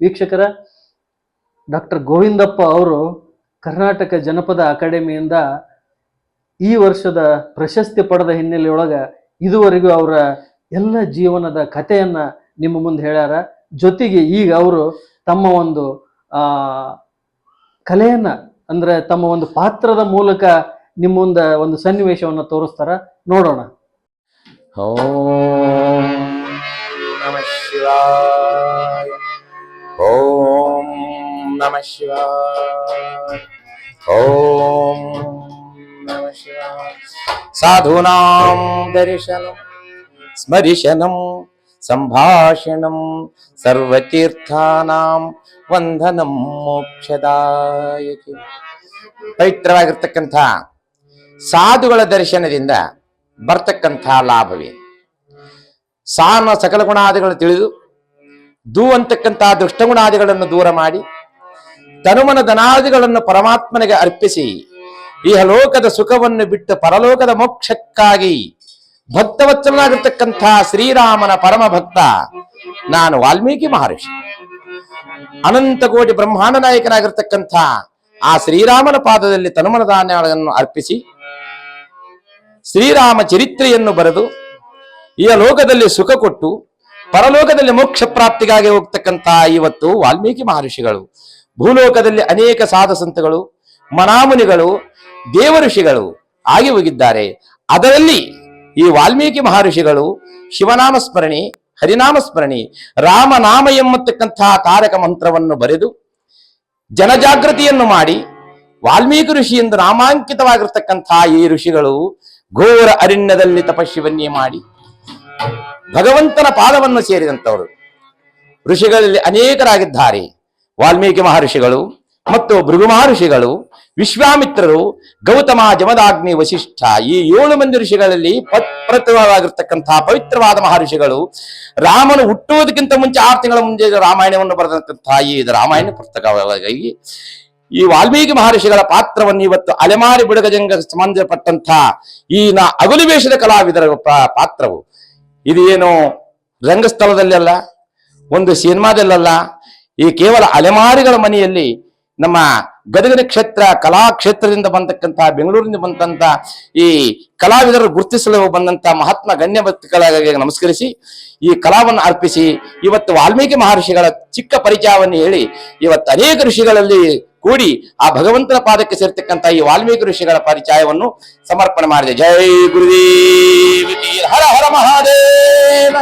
ವೀಕ್ಷಕರ, ಡಾಕ್ಟರ್ ಗೋವಿಂದಪ್ಪ ಅವರು ಕರ್ನಾಟಕ ಜನಪದ ಅಕಾಡೆಮಿಯಿಂದ ಈ ವರ್ಷದ ಪ್ರಶಸ್ತಿ ಪಡೆದ ಹಿನ್ನೆಲೆಯೊಳಗೆ ಇದುವರೆಗೂ ಅವರ ಎಲ್ಲ ಜೀವನದ ಕಥೆಯನ್ನ ನಿಮ್ಮ ಮುಂದೆ ಹೇಳ್ಯಾರ. ಜೊತೆಗೆ ಈಗ ಅವರು ತಮ್ಮ ಒಂದು ಕಲೆಯನ್ನ, ಅಂದ್ರೆ ತಮ್ಮ ಒಂದು ಪಾತ್ರದ ಮೂಲಕ ನಿಮ್ಮ ಮುಂದೆ ಒಂದು ಸನ್ನಿವೇಶವನ್ನು ತೋರಿಸ್ತಾರ. ನೋಡೋಣ. ಓಂ ನಮ ಶಿವಾಯ. ಓಂ ನಮ ಶಿವಾಯ ಓಂ ನಮ ಶಿವಾಯ ಸಾಧೂನಾಂ ದರ್ಶನಂ ಸ್ಮರಿಶನಂ ಸಂಭಾಷಣಂ ಸರ್ವತೀರ್ಥಾನಾಂ ವಂದನಂ ಮೋಕ್ಷದಾಯಕಿ ಪವಿತ್ರವಾಗಿರ್ತಕ್ಕಂಥ ಸಾಧುಗಳ ದರ್ಶನದಿಂದ ಬರ್ತಕ್ಕಂಥ ಲಾಭವೇ ಸಾನ ಸಕಲ ಗುಣಾದಿಗಳು ತಿಳಿದು ದೂ ಅಂತಕ್ಕಂಥ ದುಷ್ಟಗುಣಾದಿಗಳನ್ನು ದೂರ ಮಾಡಿ, ತನುಮನ ಧನಾದಿಗಳನ್ನು ಪರಮಾತ್ಮನಿಗೆ ಅರ್ಪಿಸಿ ಇಹಲೋಕದ ಸುಖವನ್ನು ಬಿಟ್ಟು ಪರಲೋಕದ ಮೋಕ್ಷಕ್ಕಾಗಿ ಭಕ್ತವತ್ಸಲನಾಗಿರ್ತಕ್ಕಂಥ ಶ್ರೀರಾಮನ ಪರಮ ಭಕ್ತ ನಾನು ವಾಲ್ಮೀಕಿ ಮಹರ್ಷಿ. ಅನಂತ ಕೋಟಿ ಬ್ರಹ್ಮಾಂಡ ನಾಯಕನಾಗಿರ್ತಕ್ಕಂಥ ಆ ಶ್ರೀರಾಮನ ಪಾದದಲ್ಲಿ ತನುಮನ ಧಾನ್ಯಗಳನ್ನು ಅರ್ಪಿಸಿ, ಶ್ರೀರಾಮ ಚರಿತ್ರೆಯನ್ನು ಬರೆದು, ಈ ಲೋಕದಲ್ಲಿ ಸುಖ ಕೊಟ್ಟು ಪರಲೋಕದಲ್ಲಿ ಮೋಕ್ಷ ಪ್ರಾಪ್ತಿಗಾಗಿ ಹೋಗ್ತಕ್ಕಂತಹ ಇವತ್ತು ವಾಲ್ಮೀಕಿ ಮಹರ್ಷಿಗಳು, ಭೂಲೋಕದಲ್ಲಿ ಅನೇಕ ಸಾಧಸಂತಗಳು ಮನಾಮುನಿಗಳು ದೇವ ಋಷಿಗಳು ಆಗಿ ಹೋಗಿದ್ದಾರೆ. ಅದರಲ್ಲಿ ಈ ವಾಲ್ಮೀಕಿ ಮಹರ್ಷಿಗಳು ಶಿವನಾಮ ಸ್ಮರಣೆ ಹರಿನಾಮ ಸ್ಮರಣೆ ರಾಮನಾಮ ಎಂಬತಕ್ಕಂತಹ ತಾರಕ ಮಂತ್ರವನ್ನು ಬರೆದು ಜನಜಾಗೃತಿಯನ್ನು ಮಾಡಿ ವಾಲ್ಮೀಕಿ ಋಷಿ ಎಂದು ನಾಮಾಂಕಿತವಾಗಿರ್ತಕ್ಕಂತಹ ಈ ಋಷಿಗಳು ಘೋರ ಅರಣ್ಯದಲ್ಲಿ ತಪಸ್ಸಿವನ್ನೇ ಮಾಡಿ. ಭಗವಂತನ ಪಾದವನ್ನು ಸೇರಿದಂತವರು ಋಷಿಗಳಲ್ಲಿ ಅನೇಕರಾಗಿದ್ದಾರೆ. ವಾಲ್ಮೀಕಿ ಮಹರ್ಷಿಗಳು ಮತ್ತು ಭೃಗು ಮಹರ್ಷಿಗಳು, ವಿಶ್ವಾಮಿತ್ರರು, ಗೌತಮ ಜಮದಾಗ್ನಿ ವಶಿಷ್ಠ ಈ ಏಳು ಮಂದಿ ಋಷಿಗಳಲ್ಲಿ ಪ್ರತಿವಾಗಿರ್ತಕ್ಕಂತಹ ಪವಿತ್ರವಾದ ಮಹರ್ಷಿಗಳು ರಾಮನು ಹುಟ್ಟುವುದಕ್ಕಿಂತ ಮುಂಚೆ ಆರು ತಿಂಗಳ ಮುಂಚೆ ರಾಮಾಯಣವನ್ನು ಬರೆದಂತಹ ಈ ರಾಮಾಯಣ ಪುಸ್ತಕವಾಗಿ ಈ ವಾಲ್ಮೀಕಿ ಮಹರ್ಷಿಗಳ ಪಾತ್ರವನ್ನು ಇವತ್ತು ಅಲೆಮಾರಿ ಬುಡಗಜಂಗ ಸಂಬಂಧಪಟ್ಟಂತಹ ಈ ನಾ ಅಗುಲಿವೇಶದ ಕಲಾವಿದರ ಪಾತ್ರವು. ಇದು ಏನು ರಂಗಸ್ಥಳದಲ್ಲಿ ಅಲ್ಲ ಒಂದು ಸಿನಿಮಾದಲ್ಲಲ್ಲ, ಈ ಕೇವಲ ಅಲೆಮಾರಿಗಳ ಮನೆಯಲ್ಲಿ ನಮ್ಮ ಗದಗಿನ ಕ್ಷೇತ್ರ ಕಲಾಕ್ಷೇತ್ರದಿಂದ ಬಂದಕ್ಕಂಥ ಬೆಂಗಳೂರಿನಿಂದ ಬಂದಂತ ಈ ಕಲಾವಿದರು ಗುರುತಿಸಲು ಬಂದಂತ ಮಹಾತ್ಮ ಗಣ್ಯ ವ್ಯಕ್ತಿಗಳಿಗೆ ನಮಸ್ಕರಿಸಿ, ಈ ಕಲಾವನ್ನು ಅರ್ಪಿಸಿ, ಇವತ್ತು ವಾಲ್ಮೀಕಿ ಮಹರ್ಷಿಗಳ ಚಿಕ್ಕ ಪರಿಚಯವನ್ನು ಹೇಳಿ, ಇವತ್ತು ಅನೇಕ ಋಷಿಗಳಲ್ಲಿ ಕೂಡಿ ಆ ಭಗವಂತನ ಪಾದಕ್ಕೆ ಸೇರ್ತಕ್ಕಂತ ಈ ವಾಲ್ಮೀಕಿ ಋಷಿಗಳ ಪರಿಚಯವನ್ನು ಸಮರ್ಪಣೆ ಮಾಡಿದೆ. ಜೈ ಗುರುದೇವ ಹರ ಹರ ಮಹಾದೇವ.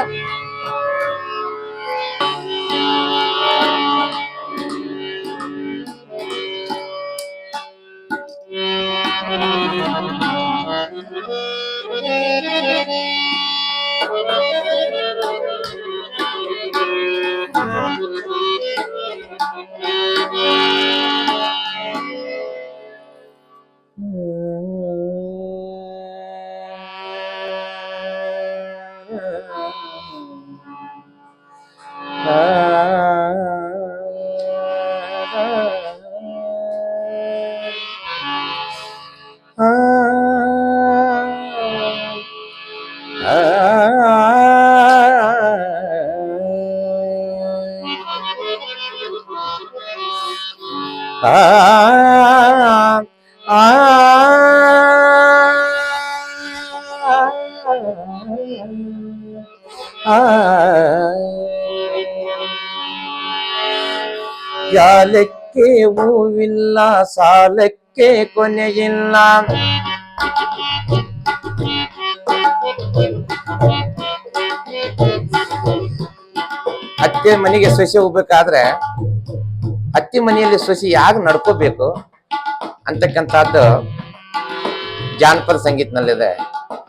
ಜಾಲಕ್ಕೆ ಹೂವಿಲ್ಲ ಸಾಲಕ್ಕೆ ಕೊನೆಯಿಲ್ಲ ಅತ್ತೆ ಮನೆಗೆ ಸೊಸೆ ಹೋಗ್ಬೇಕಾದ್ರೆ ಅತ್ತಿ ಮನೆಯಲ್ಲಿ ಸೊಸಿ ಯಾಕೆ ನಡ್ಕೋಬೇಕು ಅಂತಕ್ಕಂಥದ್ದು ಜಾನಪದ ಸಂಗೀತನಲ್ಲಿದೆ.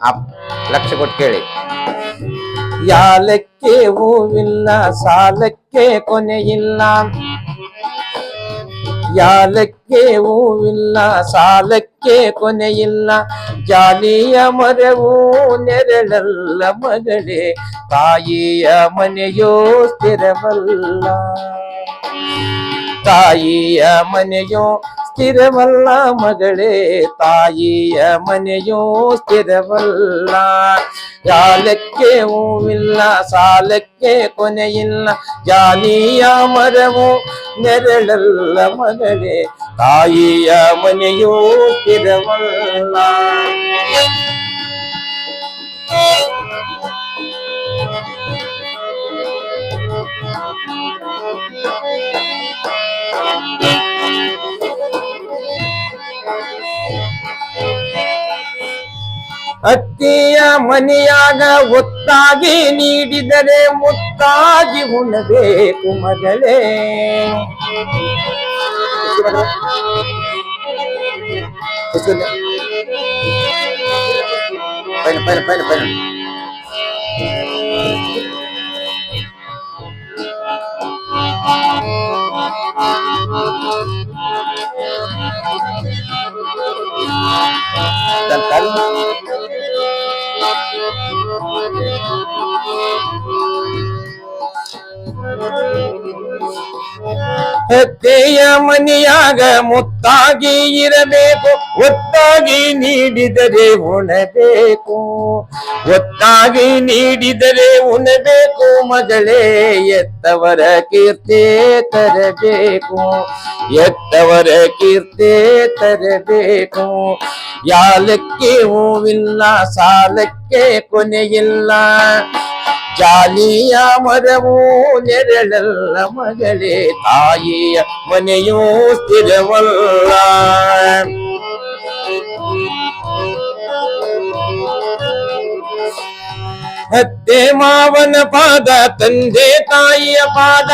ಆ ಲಕ್ಷ ಕೊಟ್ಟು ಕೇಳಿ. ಯಾಲಕ್ಕೆ ಹೂವಿಲ್ಲ, ಸಾಲಕ್ಕೆ ಕೊನೆಯಿಲ್ಲ ಯಾಲಕ್ಕೆ ಹೂವಿಲ್ಲ, ಸಾಲಕ್ಕೆ ಕೊನೆಯಿಲ್ಲ ಜಾಲಿಯ ಮರವು ನೆರಳಲ್ಲ ಮಗಳೇ, ತಾಯಿಯ ಮನೆಯೋ ಸ್ಥಿರವಲ್ಲ. ತಾಯಿಯ ಮನೆಯೋ ಸ್ಥಿರವಲ್ಲ ಮಗಳೇ ತಾಯಿಯ ಮನೆಯೂ ಸ್ಥಿರವಲ್ಲ ಜಾಲಕ್ಕೆ ಹೂವಿಲ್ಲ ಸಾಲಕ್ಕೆ ಕೊನೆಯಿಲ್ಲ ಜಾಲಿಯ ಮರವು ನೆರಳಲ್ಲ ಮಗಳೇ ತಾಯಿಯ ಮನೆಯೂ ಸ್ಥಿರವಲ್ಲ ಅತ್ತಿಯ ಮನೆಯಾಗ ಒತ್ತಾಗಿ ನೀಡಿದರೆ ಮುತ್ತಾಗಿ ಉಣಬೇಕು ಮಗಳೇ. ಪೈನ ಪೈನ ಪೈನ ಪೈನ ಹೆತ್ತೆಯ ಮನೆಯಾಗ ಮುತ್ತಾಗಿ ಇರಬೇಕು, ಒತ್ತಾಗಿ ನೀಡಿದರೆ ಉಣಬೇಕು. ಒತ್ತಾಗಿ ನೀಡಿದರೆ ಉಣಬೇಕು, ಮಗಳೇ, ಎತ್ತವರ ಕೀರ್ತಿ ತರಬೇಕು. ಎತ್ತವರ ಕೀರ್ತಿ ತರಬೇಕು. ಯಾಲಕ್ಕೆ ಹೂವಿಲ್ಲ, ಸಾಲಕ್ಕೆ ಕೊನೆಯಿಲ್ಲ. ಜಾಲಿಯ ಮರವೂ ನೆರಳಲ್ಲ ಮಗಳೇ, ತಾಯಿಯ ಮನೆಯೂ ಸ್ಥಿರವಲ್ಲ. ಹತ್ತೆ ಮಾವನ ಪಾದ, ತಂದೆ ತಾಯಿಯ ಪಾದ.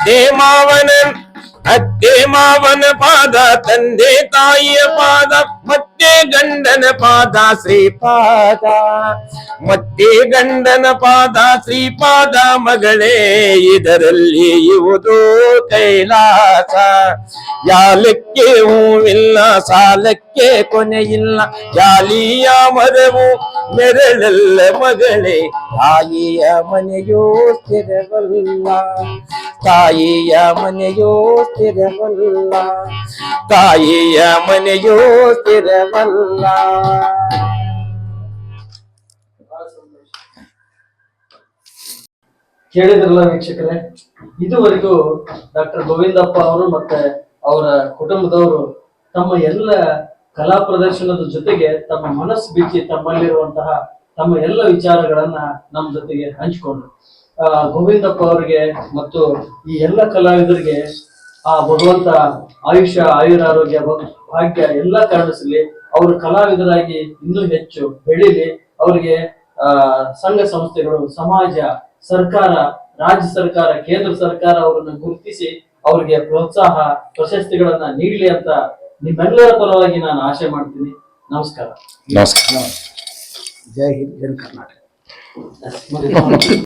ಅತ್ತೆ ಮಾವನ ಅತ್ತೆ ಮಾವನ ಪಾದ, ತಂದೆ ತಾಯಿಯ ಪಾದ, ಮತ್ತೆ ಗಂಡನ ಪಾದ ಶ್ರೀಪಾದ ಮತ್ತೆ ಗಂಡನ ಪಾದ ಶ್ರೀಪಾದ ಮಗಳೇ, ಇದರಲ್ಲಿ ಇವುದು ಕೈಲಾಸ. ಯಾಲಕ್ಕೆ ಹೂವಿಲ್ಲ, ಸಾಲಕ್ಕೆ ಕೊನೆಯಿಲ್ಲ ಜಾಲಿಯ ಮರವು ಮೆರಳಲ್ಲ ಮಗಳೇ, ತಾಯಿಯ ಮನೆಯೋ ಸ್ಥಿರವಲ್ಲ. ತಾಯಿಯ ಮನೆಯೋ ಸ್ಥಿರವಲ್ಲ. ತಾಯಿಯ ಮನೆಯೋ ಸ್ಥಿರವಲ್ಲ. ಕೇಳಿದ್ರಲ್ಲ ವೀಕ್ಷಕರೇ, ಇದುವರೆಗೂ ಡಾಕ್ಟರ್ ಗೋವಿಂದಪ್ಪ ಅವರು ಮತ್ತೆ ಅವರ ಕುಟುಂಬದವರು ತಮ್ಮ ಎಲ್ಲ ಕಲಾ ಪ್ರದರ್ಶನದ ಜೊತೆಗೆ ತಮ್ಮ ಮನಸ್ಸು ಬಿಚ್ಚಿ ತಮ್ಮಲ್ಲಿರುವಂತಹ ತಮ್ಮ ಎಲ್ಲ ವಿಚಾರಗಳನ್ನ ನಮ್ಮ ಜೊತೆಗೆ ಹಂಚಿಕೊಂಡ್ರು. ಗೋವಿಂದಪ್ಪ ಅವರಿಗೆ ಮತ್ತು ಈ ಎಲ್ಲ ಕಲಾವಿದರಿಗೆ ಆ ಭಗವಂತ ಆಯುಷ್ಯ ಆಯುರ ಆರೋಗ್ಯ ಭಾಗ್ಯ ಎಲ್ಲ ಕಾರಣಿಸಲಿ ಅವರು ಕಲಾವಿದರಾಗಿ ಇನ್ನೂ ಹೆಚ್ಚು ಬೆಳೀಲಿ. ಅವರಿಗೆ ಆ ಸಂಘ ಸಂಸ್ಥೆಗಳು ಸಮಾಜ ಸರ್ಕಾರ ರಾಜ್ಯ ಸರ್ಕಾರ ಕೇಂದ್ರ ಸರ್ಕಾರ ಅವರನ್ನು ಗುರುತಿಸಿ ಅವರಿಗೆ ಪ್ರೋತ್ಸಾಹ ಪ್ರಶಸ್ತಿಗಳನ್ನ ನೀಡಲಿ ಅಂತ ನಿಮ್ಮೆಲ್ಲರ ಪರವಾಗಿ ನಾನು ಆಶೆ ಮಾಡ್ತೀನಿ. ನಮಸ್ಕಾರ. ನಮಸ್ಕಾರ. ಜೈ ಹಿಂದ್ ಜೈ ಕರ್ನಾಟಕ.